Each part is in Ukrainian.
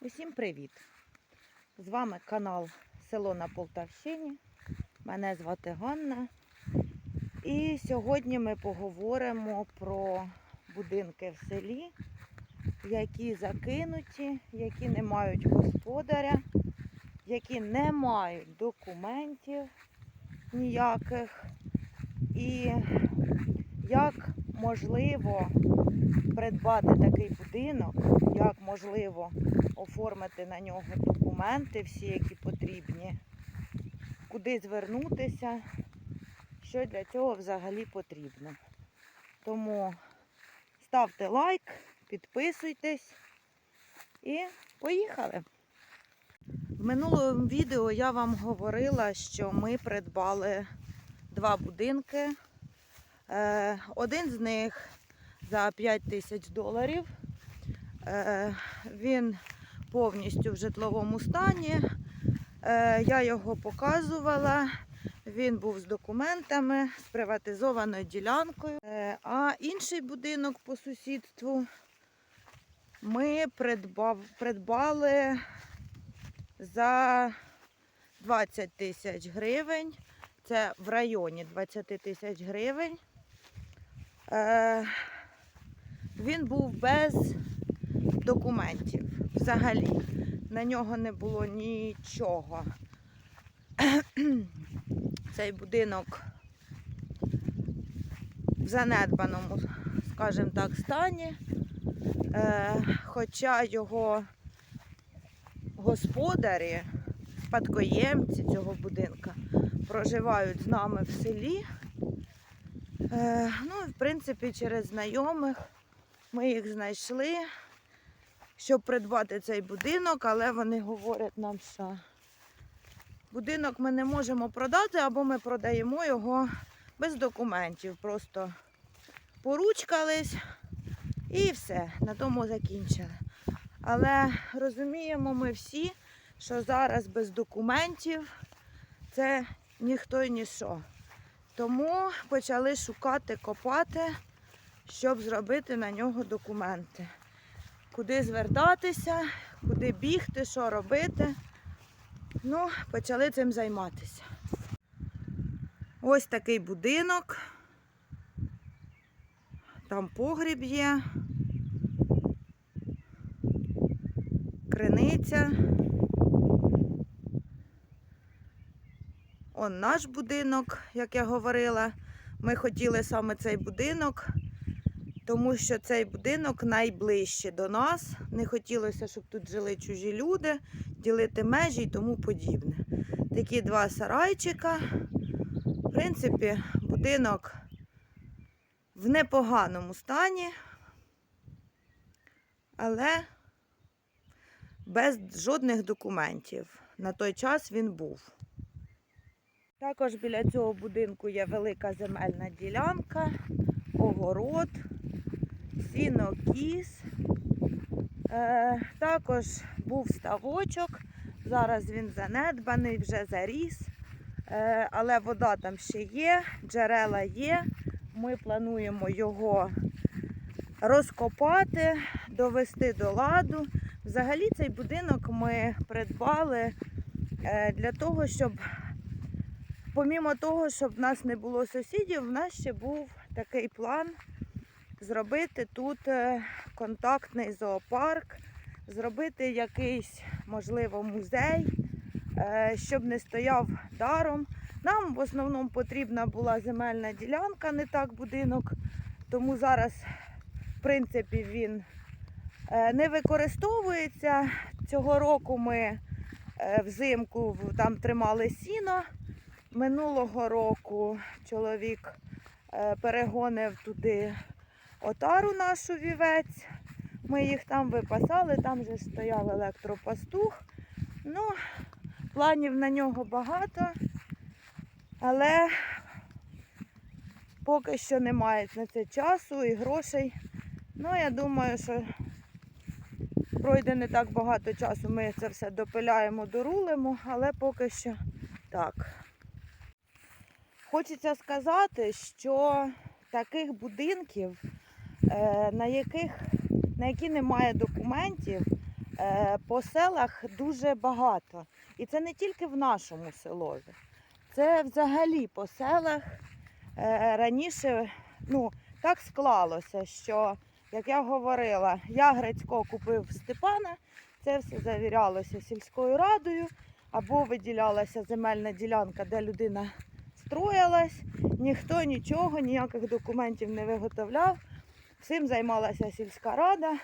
Усім привіт! З вами канал Село на Полтавщині. Мене звати Ганна. І сьогодні ми поговоримо про будинки в селі, які закинуті, які не мають господаря, які не мають документів ніяких. І як можливо придбати такий будинок, як можливо оформити на нього документи, всі, які потрібні, куди звернутися, що для цього взагалі потрібно. Тому ставте лайк, підписуйтесь і поїхали. В минулому відео я вам говорила, що ми придбали два будинки. Е, Один з них за 5 тисяч доларів. Е, Він повністю в житловому стані. Е, Я його показувала. Він був з документами, з приватизованою ділянкою. А інший будинок по сусідству ми придбали за 20 тисяч гривень. Це в районі 20 тисяч гривень. Е, він був без документів взагалі. На нього не було нічого. Цей будинок в занедбаному, скажімо так, стані. Е, хоча його господарі, спадкоємці цього будинка проживають з нами в селі. Е, ну, в принципі, через знайомих ми їх знайшли, щоб придбати цей будинок, але вони говорять нам, що будинок ми не можемо продати, або ми продаємо його без документів. Просто поручкались і все, на тому закінчили. Але розуміємо ми всі, що зараз без документів це ніхто і ніщо. Тому почали шукати, копати, щоб зробити на нього документи. Куди звертатися, куди бігти, що робити. Ну, почали цим займатися. Ось такий будинок. Там погріб є. Криниця. Он наш будинок, як я говорила. Ми хотіли саме цей будинок, тому що цей будинок найближче до нас. Не хотілося, щоб тут жили чужі люди, ділити межі і тому подібне. Такі два сарайчика. В принципі, будинок в непоганому стані, але без жодних документів. На той час він був. Також біля цього будинку є велика земельна ділянка, огород, сінокіс. Е, також був ставочок, зараз він занедбаний, вже заріс, е, але вода там ще є, джерела є. Ми плануємо його розкопати, довести до ладу. Взагалі цей будинок ми придбали е, для того, щоб помімо того, щоб в нас не було сусідів, в нас ще був такий план зробити тут е, контактний зоопарк, зробити якийсь, можливо, музей, е, щоб не стояв даром. Нам в основному потрібна була земельна ділянка, не так будинок, тому зараз, в принципі, він е, не використовується. Цього року ми взимку там тримали сіно. Минулого року чоловік е, перегонив туди отару нашу вівець. Ми їх там випасали, там же стояв електропастух. Ну, планів на нього багато, але поки що немає на це часу і грошей. Ну, я думаю, що пройде не так багато часу, ми це все допиляємо, дорулимо, але поки що так. Хочеться сказати, що таких будинків, е, на яких на які немає документів, е, по селах дуже багато. І це не тільки в нашому селові. Це взагалі по селах е, раніше ну, так склалося, що, як я говорила, я Грицько купив Степана, це все завірялося сільською радою, або виділялася земельна ділянка, де людина строїлась, ніхто нічого, ніяких документів не виготовляв. Всім займалася сільська рада.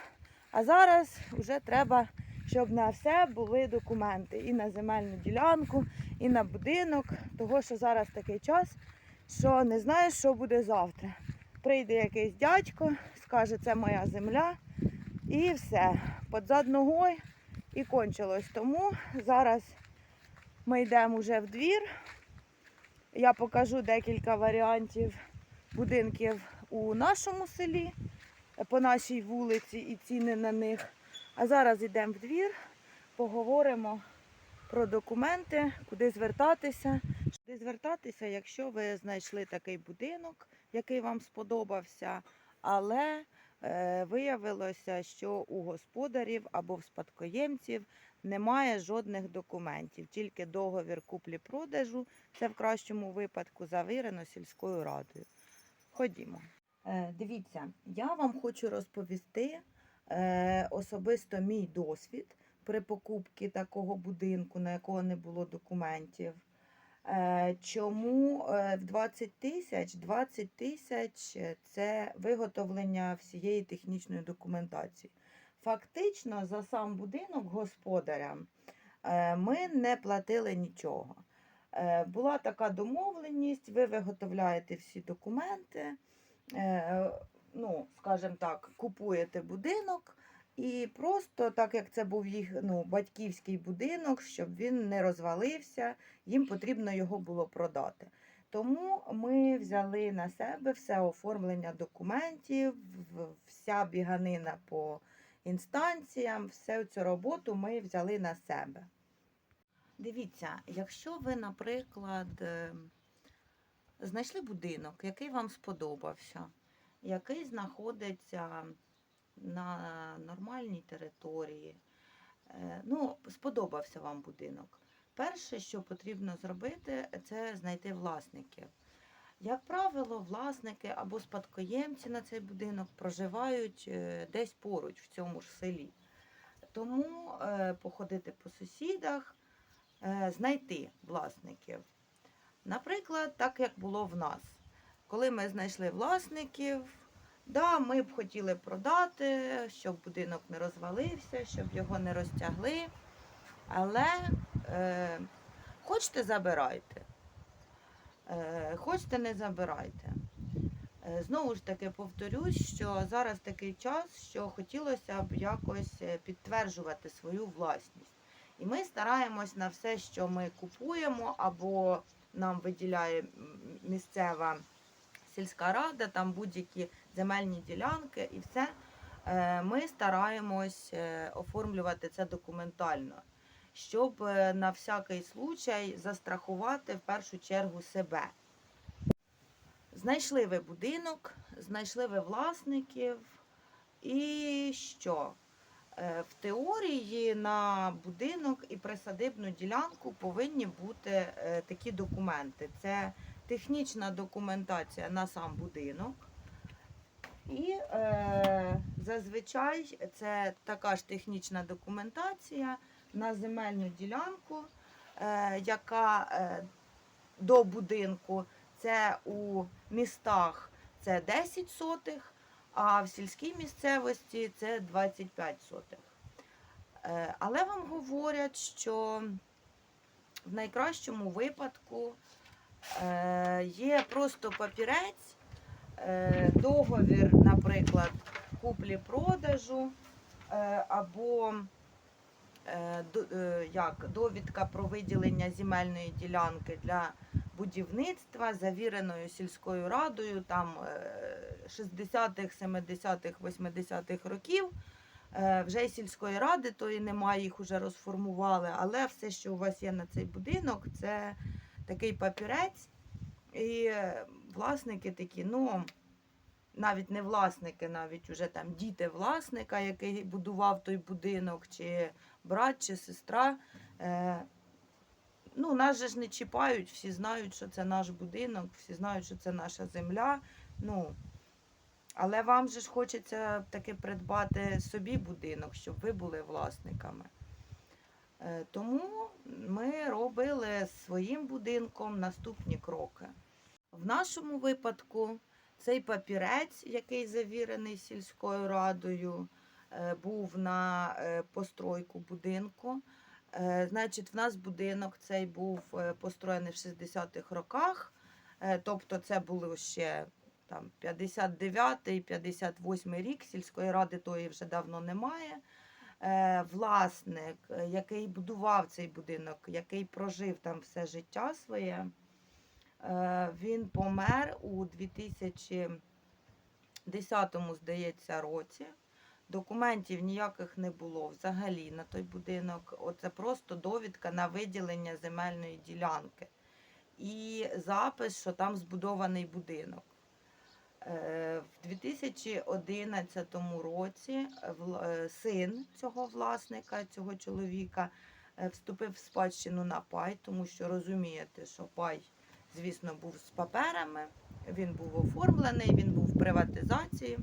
А зараз вже треба, щоб на все були документи. І на земельну ділянку, і на будинок. Того, що зараз такий час, що не знаєш, що буде завтра. Прийде якийсь дядько, скаже, це моя земля, і все. Под ногою і кончилось. Тому зараз ми йдемо вже в двір. Я покажу декілька варіантів будинків у нашому селі, по нашій вулиці і ціни на них. А зараз йдемо в двір, поговоримо про документи, куди звертатися. Куди звертатися, якщо ви знайшли такий будинок, який вам сподобався, але е, виявилося, що у господарів або в спадкоємців немає жодних документів, тільки договір куплі-продажу. Це в кращому випадку завірено сільською радою. Ходімо. Е, дивіться, я вам хочу розповісти е, особисто мій досвід при покупці такого будинку, на якого не було документів. Е, чому в 20 тисяч 20 тисяч це виготовлення всієї технічної документації. Фактично, за сам будинок господарям е, ми не платили нічого. Е, Була така домовленість, ви виготовляєте всі документи, е, ну, скажімо так, купуєте будинок. І просто, так як це був їх ну, батьківський будинок, щоб він не розвалився, їм потрібно його було продати. Тому ми взяли на себе все оформлення документів, вся біганина по інстанціям, всю цю роботу ми взяли на себе. Дивіться, якщо ви, наприклад, е, знайшли будинок, який вам сподобався, який знаходиться на нормальній території, е, ну, сподобався вам будинок. Перше, що потрібно зробити, це знайти власників. Як правило, власники або спадкоємці на цей будинок проживають е, десь поруч в цьому ж селі. Тому е, походити по сусідах, е, знайти власників. Наприклад, так як було в нас. Коли ми знайшли власників, да, ми б хотіли продати, щоб будинок не розвалився, щоб його не розтягли. Але е, хочете забирайте. Е, хочете не забирайте. Е, Знову ж таки повторюсь, що зараз такий час, що хотілося б якось е, підтверджувати свою власність. І ми стараємось на все, що ми купуємо, або нам виділяє місцева сільська рада, там будь-які земельні ділянки і все. Ми стараємось оформлювати це документально, щоб е, на всякий случай застрахувати в першу чергу себе. Знайшли ви будинок, знайшли ви власників, і що? Е, В теорії на будинок і присадибну ділянку повинні бути е, такі документи. Це технічна документація на сам будинок. І е, зазвичай це така ж технічна документація на земельну ділянку, е, яка е, до будинку це у містах це 10 сотих, а в сільській місцевості це 25 сотих. Е, Але вам говорять, що в найкращому випадку є просто папірець, договір, наприклад, куплі-продажу або як, довідка про виділення земельної ділянки для будівництва, завіреною сільською радою там е, 60-х, 70-х, 80-х років. Е, Вже й сільської ради, то і немає, їх вже розформували, але все, що у вас є на цей будинок, це такий папірець. І е, власники такі, ну, навіть не власники, навіть уже там діти власника, який будував той будинок, чи брат, чи сестра. Е, ну, нас же ж не чіпають, всі знають, що це наш будинок, всі знають, що це наша земля. Ну, але вам же ж хочеться таки придбати собі будинок, щоб ви були власниками. Е, Тому ми робили своїм будинком наступні кроки. В нашому випадку цей папірець, який завірений сільською радою, був на е, постройку будинку. Е, Значить, в нас будинок цей був е, построєний в 60-х роках, Е, тобто це було ще там 59-й, 58 рік, сільської ради тої вже давно немає. Е, Власник, е, який будував цей будинок, який прожив там все життя своє, е, він помер у 2010, здається, році. Документів ніяких не було взагалі на той будинок. Оце просто довідка на виділення земельної ділянки. І запис, що там збудований будинок. Е, В 2011 році е, е, син цього власника, цього чоловіка, вступив в спадщину на пай, тому що розумієте, що пай, звісно, був з паперами, він був оформлений, він був в приватизації.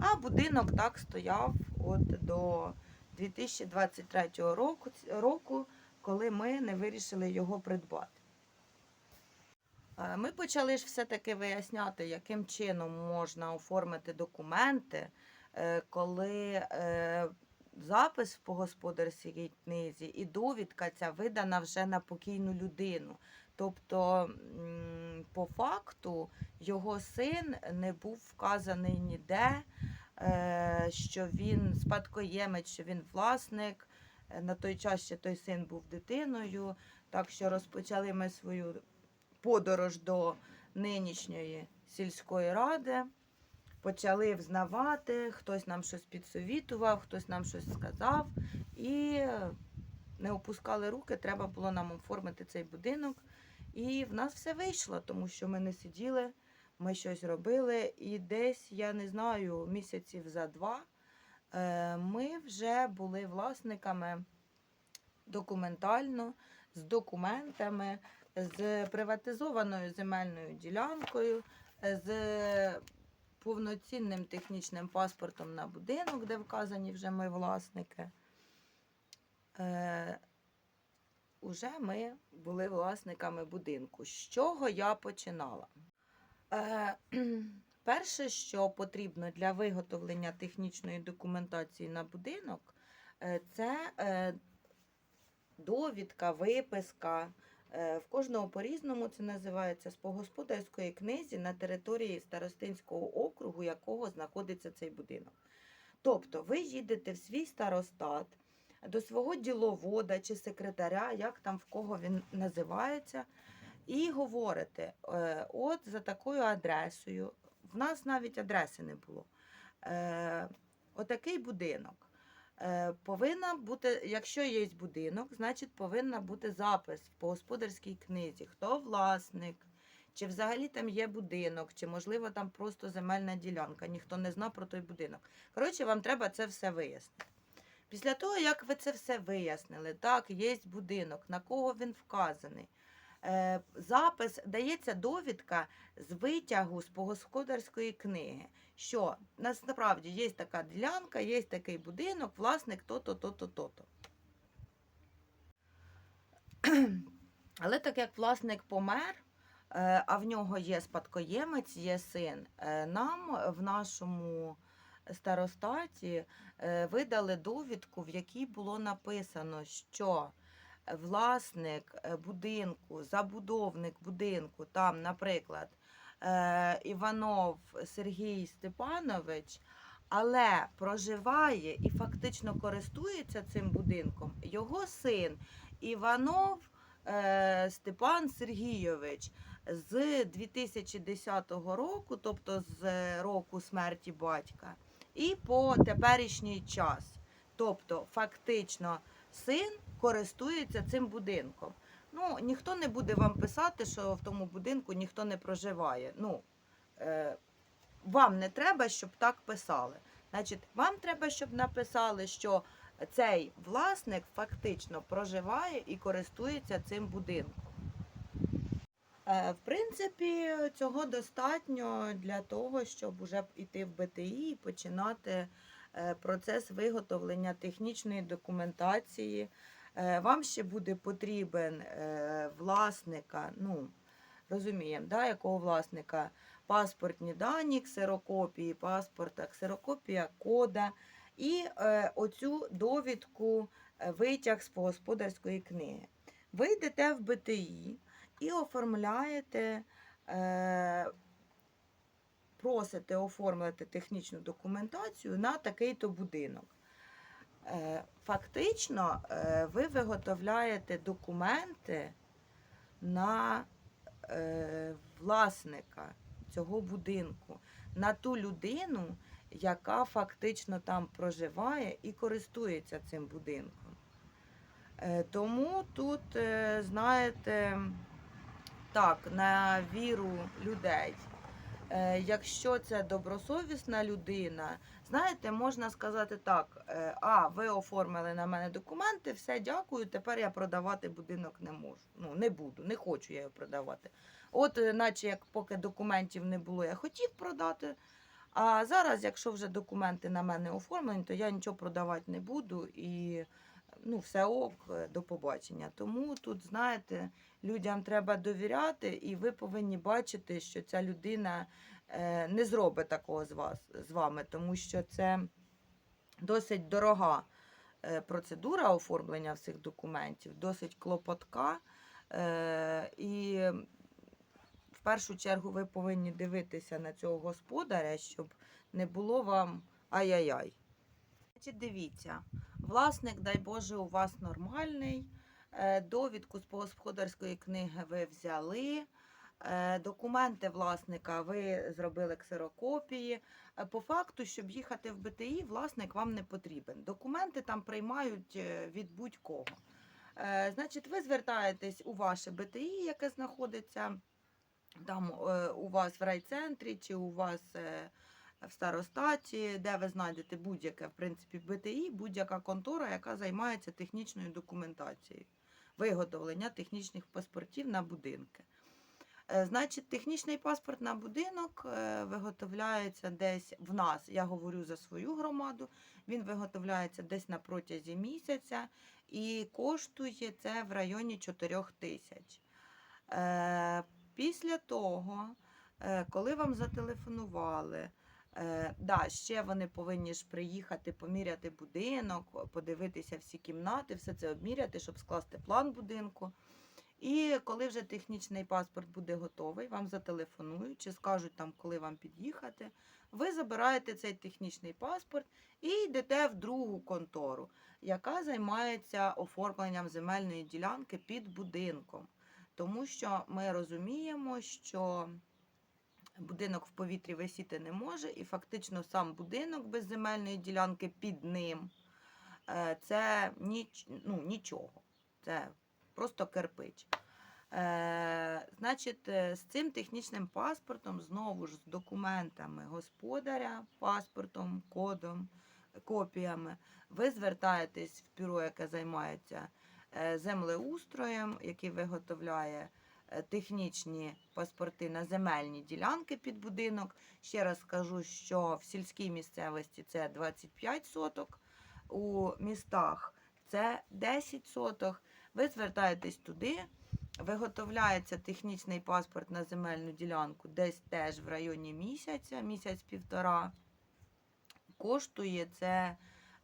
А будинок так стояв от до 2023 року, року коли ми не вирішили його придбати. Е, Ми почали ж все-таки виясняти, яким чином можна оформити документи, е, коли е, запис по господарській книзі і довідка ця видана вже на покійну людину. Тобто, по факту, його син не був вказаний ніде, е, що він спадкоємець, що він власник. Е, На той час ще той син був дитиною. Так що розпочали ми свою подорож до нинішньої сільської ради. Почали взнавати, хтось нам щось підсовітував, хтось нам щось сказав. І не опускали руки, треба було нам оформити цей будинок. І в нас все вийшло, тому що ми не сиділи, ми щось робили. І десь, я не знаю, місяців за два е, ми вже були власниками документально, з документами, з приватизованою земельною ділянкою, з повноцінним технічним паспортом на будинок, де вказані вже ми власники. Уже ми були власниками будинку. З чого я починала? Е, перше, що потрібно для виготовлення технічної документації на будинок, е, це е, довідка, виписка. Е, В кожного по-різному це називається з по господарської книзі на території старостинського округу, якого знаходиться цей будинок. Тобто ви їдете в свій старостат до свого діловода чи секретаря, як там в кого він називається, і говорите: е, от за такою адресою, в нас навіть адреси не було. Е, Отакий будинок. Е, Повинна бути, якщо є будинок, значить повинна бути запис по господарській книзі, хто власник, чи взагалі там є будинок, чи можливо там просто земельна ділянка. Ніхто не знав про той будинок. Коротше, вам треба це все вияснити. Після того, як ви це все вияснили, так, є будинок, на кого він вказаний. Е, запис дається довідка з витягу з погосподарської книги, що насправді є така ділянка, є такий будинок, власник то-то, то-то, то-то. Але так як власник помер, е, а в нього є спадкоємець, є син, е, нам в нашому старостаті е, видали довідку, в якій було написано, що власник е, будинку, забудовник будинку, там, наприклад, е, Іванов Сергій Степанович, але проживає і фактично користується цим будинком його син Іванов е, Степан Сергійович з 2010 року, тобто з року смерті батька, і по теперішній час. Тобто, фактично, син користується цим будинком. Ну, ніхто не буде вам писати, що в тому будинку ніхто не проживає. Ну, е, вам не треба, щоб так писали. Значить, вам треба, щоб написали, що цей власник фактично проживає і користується цим будинком. Е, В принципі, цього достатньо для того, щоб уже йти в БТІ і починати е, процес виготовлення технічної документації. Е, Вам ще буде потрібен власника, ну, розуміємо, да, якого власника паспортні дані, ксерокопії паспорта, ксерокопія кода і оцю довідку витяг з господарської книги. Ви йдете в БТІ і оформляєте, е, просите оформити технічну документацію на такий-то будинок. Е, Фактично, е, ви виготовляєте документи на власника цього будинку, на ту людину, яка фактично там проживає і користується цим будинком. Тому тут, знаєте, так, на віру людей. Е, Якщо це добросовісна людина, знаєте, можна сказати так: е, а, ви оформили на мене документи, все, дякую. Тепер я продавати будинок не можу. Ну, не буду, не хочу я його продавати. От, е, наче як поки документів не було, я хотів продати. А зараз, якщо вже документи на мене оформлені, то я нічого продавати не буду і ну, все ок, е, до побачення. Тому тут, знаєте, людям треба довіряти, і ви повинні бачити, що ця людина е, не зробить такого з вас з вами, тому що це досить дорога е, процедура оформлення всіх документів, досить клопотка. І в першу чергу ви повинні дивитися на цього господаря, щоб не було вам ай-яй-яй. Значить, дивіться, власник, дай Боже, у вас нормальний. Е, Довідку з господарської книги ви взяли. Е, Документи власника ви зробили ксерокопії. Е, По факту, щоб їхати в БТІ, власник вам не потрібен. Документи там приймають від будь-кого. Значить, ви звертаєтесь у ваше БТІ, яке знаходиться там у вас в райцентрі чи у вас в старостаті, де ви знайдете будь-яке, в принципі, БТІ, будь-яка контора, яка займається технічною документацією, виготовлення технічних паспортів на будинки. Е, Значить, технічний паспорт на будинок е, виготовляється десь в нас, я говорю за свою громаду, він виготовляється десь на протязі місяця і коштує це в районі 4 тисяч. Е, Після того, коли вам зателефонували, е, да, ще вони повинні ж приїхати, поміряти будинок, подивитися всі кімнати, все це обміряти, щоб скласти план будинку. І коли вже технічний паспорт буде готовий, вам зателефонують чи скажуть там, коли вам під'їхати. Ви забираєте цей технічний паспорт і йдете в другу контору, яка займається оформленням земельної ділянки під будинком. Тому що ми розуміємо, що будинок в повітрі висіти не може, і фактично сам будинок без земельної ділянки під ним е, це ніч, ну, нічого. Це просто кирпич. Е, значить, е, з цим технічним паспортом, знову ж з документами господаря, паспортом, кодом, копіями, ви звертаєтесь в бюро, яке займається е, землеустроєм, який виготовляє технічні паспорти на земельні ділянки під будинок. Ще раз скажу, що в сільській місцевості це 25 соток, у містах це 10 соток. Ви звертаєтесь туди, виготовляється технічний паспорт на земельну ділянку десь теж в районі місяця, місяць-півтора. Коштує це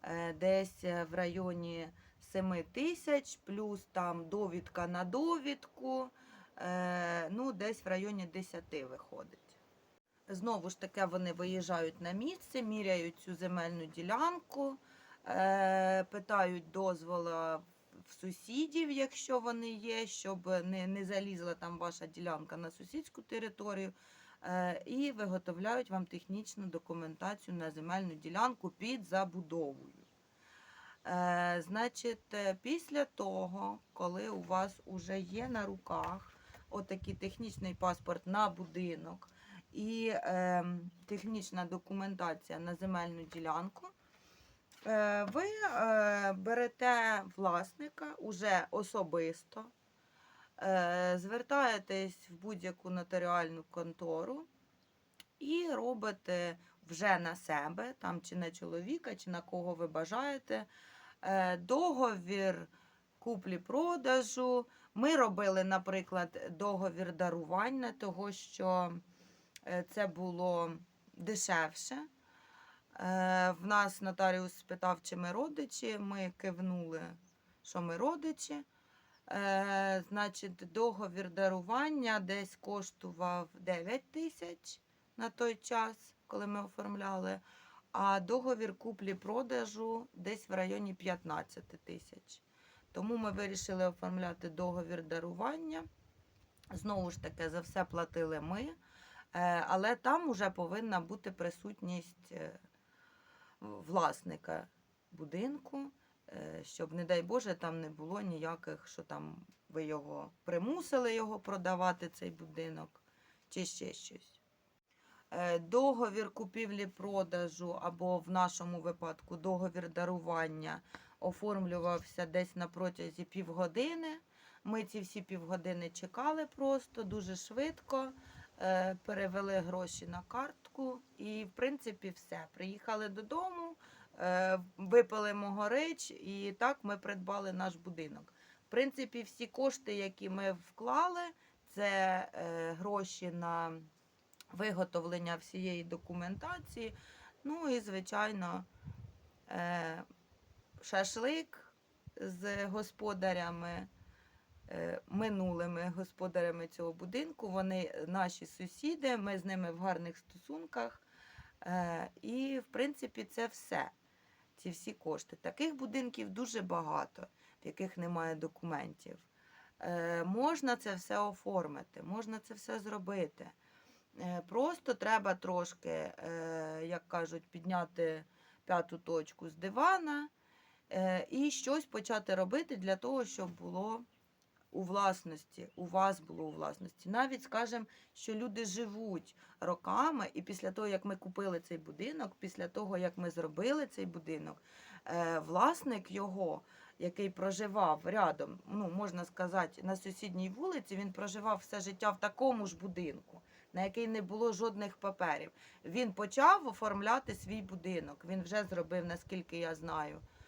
е, десь в районі 7 тисяч, плюс там довідка на довідку, е, ну, десь в районі 10 виходить. Знову ж таки, вони виїжджають на місце, міряють цю земельну ділянку, е, питають дозвола в сусідів, якщо вони є, щоб не, не залізла там ваша ділянка на сусідську територію. Е, і виготовляють вам технічну документацію на земельну ділянку під забудовою. Е, Значить, е, після того, коли у вас вже є на руках отакий технічний паспорт на будинок, і е, технічна документація на земельну ділянку. Е, ви е, берете власника уже особисто, е, звертаєтесь в будь-яку нотаріальну контору і робите вже на себе, там чи на чоловіка, чи на кого ви бажаєте, е, договір куплі-продажу. Ми робили, наприклад, договір дарування, того що е, це було дешевше. Е, В нас нотаріус спитав, чи ми родичі. Ми кивнули, що ми родичі. Е, Значить, договір дарування десь коштував 9 тисяч на той час, коли ми оформляли, а договір куплі-продажу десь в районі 15 тисяч. Тому ми вирішили оформляти договір дарування. Знову ж таки, за все платили ми, Е, але там вже повинна бути присутність е, власника будинку, е, щоб, не дай Боже, там не було ніяких, що там ви його примусили його продавати, цей будинок, чи ще щось. Договір купівлі-продажу, або в нашому випадку договір дарування оформлювався десь на протязі півгодини. Ми ці всі півгодини чекали просто дуже швидко, е, перевели гроші на картку і, в принципі, все. Приїхали додому, е, випили мого рич, і так ми придбали наш будинок. В принципі, всі кошти, які ми вклали, це е, гроші на виготовлення всієї документації. Ну і, звичайно, шашлик з господарями, е, минулими господарями цього будинку. Вони наші сусіди, ми з ними в гарних стосунках. Е, І, в принципі, це все. Ці всі кошти. Таких будинків дуже багато, в яких немає документів. Е, Можна це все оформити, можна це все зробити. Просто треба трошки, як кажуть, підняти п'яту точку з дивана і щось почати робити для того, щоб було у власності, у вас було у власності. Навіть скажемо, що люди живуть роками, і після того, як ми купили цей будинок, після того, як ми зробили цей будинок, е, власник його, який проживав рядом, ну можна сказати, на сусідній вулиці, він проживав все життя в такому ж будинку. На який не було жодних паперів. Він почав оформляти свій будинок. Він вже зробив, наскільки я знаю, е,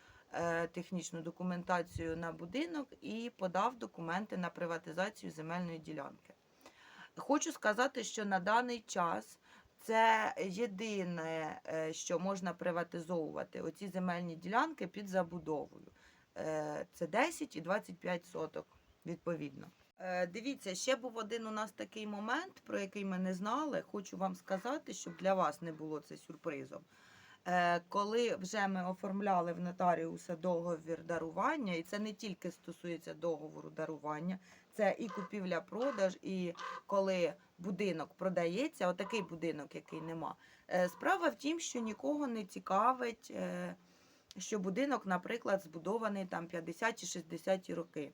технічну документацію на будинок і подав документи на приватизацію земельної ділянки. Хочу сказати, що на даний час це єдине, е, що можна приватизовувати оці земельні ділянки під забудовою. Е, Це 10 і 25 соток відповідно. Е, Дивіться, ще був один у нас такий момент, про який ми не знали. Хочу вам сказати, щоб для вас не було це сюрпризом. Е, Коли вже ми оформляли в нотаріуса договір дарування, і це не тільки стосується договору дарування, це і купівля-продаж, і коли будинок продається, отакий будинок, який нема. Е, Справа в тім, що нікого не цікавить, е, що будинок, наприклад, збудований там 50 чи 60 роки.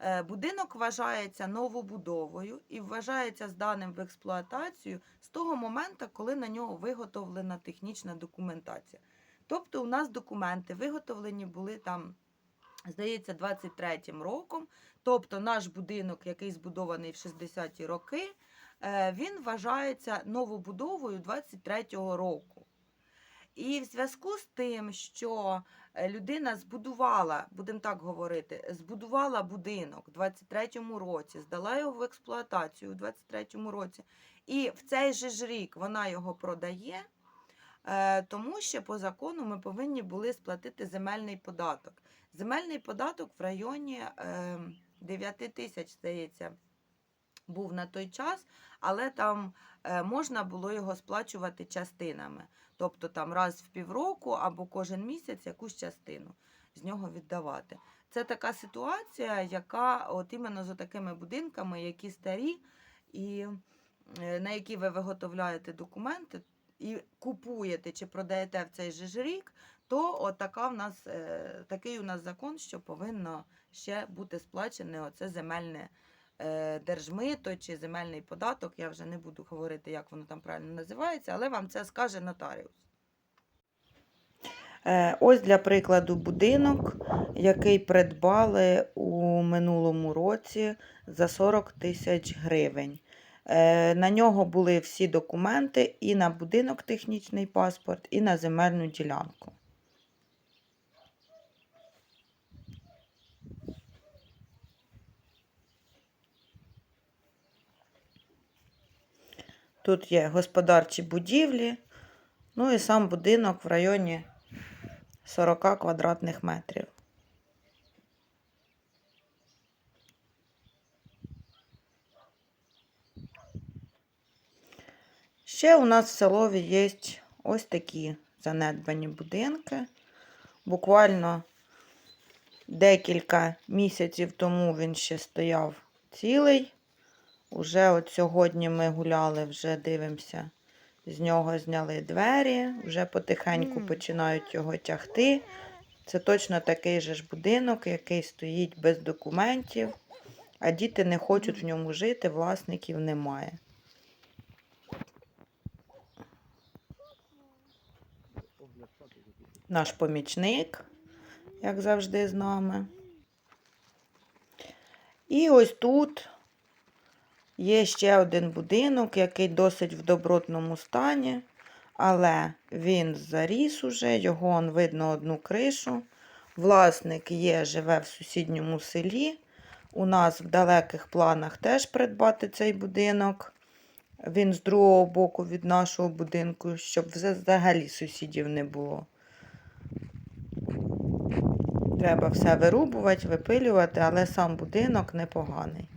Е, Будинок вважається новобудовою і вважається зданим в експлуатацію з того моменту, коли на нього виготовлена технічна документація. Тобто, у нас документи виготовлені були там, здається, 23-м роком. Тобто, наш будинок, який збудований в 60-ті роки, е, він вважається новобудовою 23-го року. І в зв'язку з тим, що е, людина збудувала, будемо так говорити, збудувала будинок у 23-му році, здала його в експлуатацію у 23-му році, і в цей же ж рік вона його продає, е, тому що по закону ми повинні були сплатити земельний податок. Земельний податок в районі е, 9 тисяч, здається, був на той час, але там е, можна було його сплачувати частинами. Тобто там раз в півроку або кожен місяць якусь частину з нього віддавати. Це така ситуація, яка от іменно з такими будинками, які старі, і е, на які ви виготовляєте документи і купуєте чи продаєте в цей же ж рік, то от така в нас, е, такий у нас закон, що повинно ще бути сплачене оце земельне держмито чи земельний податок. Я вже не буду говорити, як воно там правильно називається, але вам це скаже нотаріус. Е, Ось для прикладу будинок, який придбали у минулому році за 40 тисяч гривень. Е, На нього були всі документи і на будинок технічний паспорт, і на земельну ділянку. Тут є господарчі будівлі, ну і сам будинок в районі 40 квадратних метрів. Ще у нас в селові є ось такі занедбані будинки. Буквально декілька місяців тому він ще стояв цілий. Уже от сьогодні ми гуляли, вже дивимося, з нього зняли двері, вже потихеньку починають його тягти. Це точно такий же ж будинок, який стоїть без документів, а діти не хочуть в ньому жити, власників немає. Наш помічник, як завжди, з нами. І ось тут є ще один будинок, який досить в добротному стані, але він заріс уже, його он видно одну кришу. Власник є, живе в сусідньому селі. У нас в далеких планах теж придбати цей будинок. Він з другого боку від нашого будинку, щоб взагалі сусідів не було. Треба все вирубувати, випилювати, але сам будинок непоганий.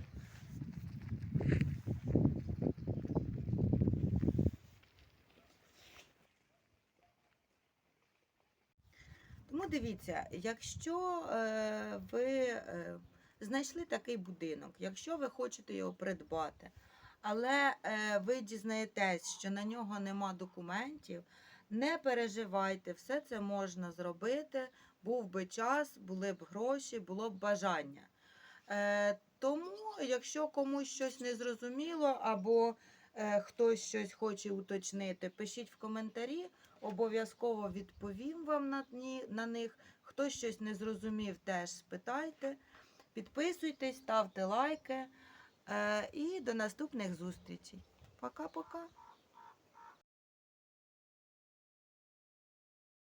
Дивіться, якщо е, ви е, знайшли такий будинок, якщо ви хочете його придбати, але е, ви дізнаєтесь, що на нього нема документів, не переживайте, все це можна зробити. Був би час, були б гроші, було б бажання. Тому, якщо комусь щось не зрозуміло, або хтось щось хоче уточнити, пишіть в коментарі. Обов'язково відповім вам на, на них. Хто щось не зрозумів, теж спитайте. Підписуйтесь, ставте лайки. Е, і до наступних зустрічей. Пока-пока.